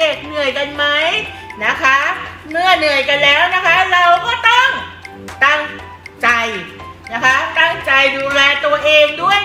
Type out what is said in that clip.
เด็กๆเหนื่อยกันไหมนะคะ เมื่อเหนื่อยกันแล้วนะคะ เราก็ต้องตั้งใจนะคะ ตั้งใจดูแลตัวเองด้วย